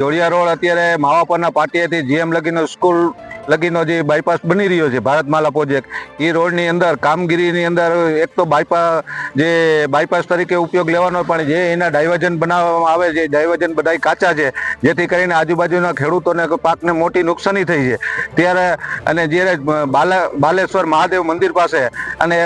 જોડિયા road અત્યારે માવાપરના પાટિયાથી GM લગીનો school લગીનો જે bypass બની રહ્યો છે ભારતમાલા પ્રોજેક્ટ એ રોડની અંદર, કામગીરીની અંદર એક તો બાયપાસ જે બાયપાસ તરીકે ઉપયોગ લેવાનો પણ જે એના ડાયવર્જન બનાવવામાં આવે છે ડાયવર્જન બધા કાચા છે, જેથી કરીને આજુબાજુના ખેડૂતોને પાકને મોટી નુકસાની થઈ છે. ત્યારે, અને જ્યારે બાલા, બાલેશ્વર મહાદેવ મંદિર પાસે અને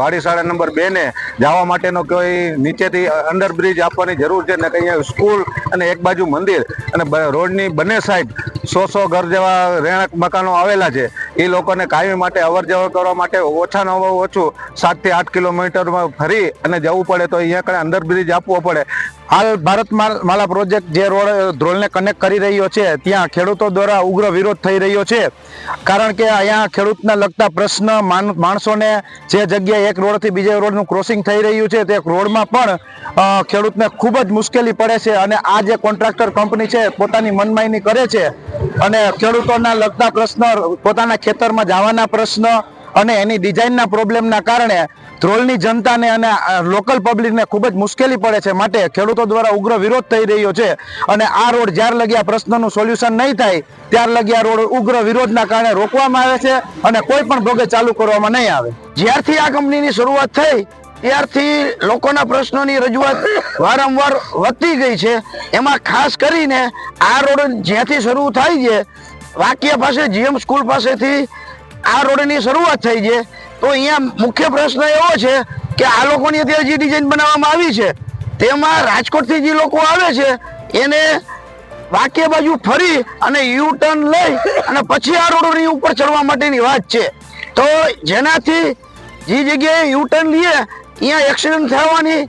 વાડીશાળા નંબર બે ને જવા માટેનો કોઈ નીચેથી અંડરબ્રિજ આપવાની જરૂર છે, ને કંઈ સ્કૂલ અને એક બાજુ મંદિર, અને રોડની બંને સાઈડ સો સો ઘર જેવા રહેણાંક મકાનો આવેલા છે. એ લોકોને કાયમી માટે અવર જવર કરવા માટે ઓછામાં ઓછું સાતથી આઠ કિલોમીટરમાં ફરી અને જવું પડે તો અહીંયા કણે અંડરબ્રિજ આપવો પડે. હાલ ભારત માલા પ્રોજેક્ટ જે રોડ, ધ્રોલને કનેક્ટ કરી રહ્યો છે, ત્યાં ખેડૂતો દ્વારા ઉગ્ર વિરોધ થઈ રહ્યો છે. કારણ કે અહીંયા ખેડૂતને લગતા પ્રશ્ન માણસોને જે જગ્યાએ એક રોડથી બીજા રોડનું ક્રોસિંગ થઈ રહ્યું છે, તે રોડમાં પણ ખેડૂતને ખૂબ જ મુશ્કેલી પડે છે અને આ જે કોન્ટ્રાક્ટર કંપની છે, પોતાની મનમાયની કરે છે અને ખેડૂતોના લગતા પ્રશ્ન, પોતાના ખેતરમાં જવાના પ્રશ્ન અને એની ડિઝાઇનના પ્રોબ્લેમના કારણે ધ્રોલની જનતાને અને લોકલ પબ્લિકને ખૂબ જ મુશ્કેલી પડે છે માટે ખેડૂતો દ્વારા ઉગ્ર વિરોધ થઈ રહ્યો છે અને આ રોડ જ્યાર લગી આ પ્રશ્નનું સોલ્યુશન નહીં થાય, ત્યાર લગી આ રોડ ઉગ્ર વિરોધના કારણે રોકવામાં આવે છે અને કોઈ પણ ભોગે ચાલુ કરવામાં નહીં આવે. જ્યારથી આ કંપનીની શરૂઆત થઈ ત્યારથી લોકોના પ્રશ્નોની રજૂઆત વારંવાર વધતી ગઈ છે. એમાં ખાસ કરીને આ રોડ જ્યાંથી શરૂ થાય છે, વાકિયા પાસે, જીએમ સ્કૂલ પાસેથી આ રોડની શરૂઆત થઈ છે. તો અહીંયા મુખ્ય પ્રશ્ન એવો છે કે આ લોકોની અત્યારે જે ડિઝાઇન બનાવવામાં આવી છે, તેમાં રાજકોટથી જે લોકો આવે છે, એને વાક્ય બાજુ ફરી અને યુ ટર્ન લઈ અને પછી આ રોડની ઉપર ચડવા માટેની વાત છે. તો જેનાથી જે જગ્યાએ યુ ટર્ન લઈએ અહીંયા એક્સિડન્ટ થવાની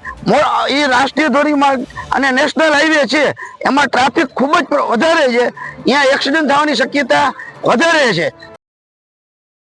એ રાષ્ટ્રીય ધોરીમાર્ગ અને નેશનલ હાઈવે છે. એમાં ટ્રાફિક ખૂબ જ વધારે છે. અહીંયા એક્સિડન્ટ થવાની શક્યતા વધારે છે.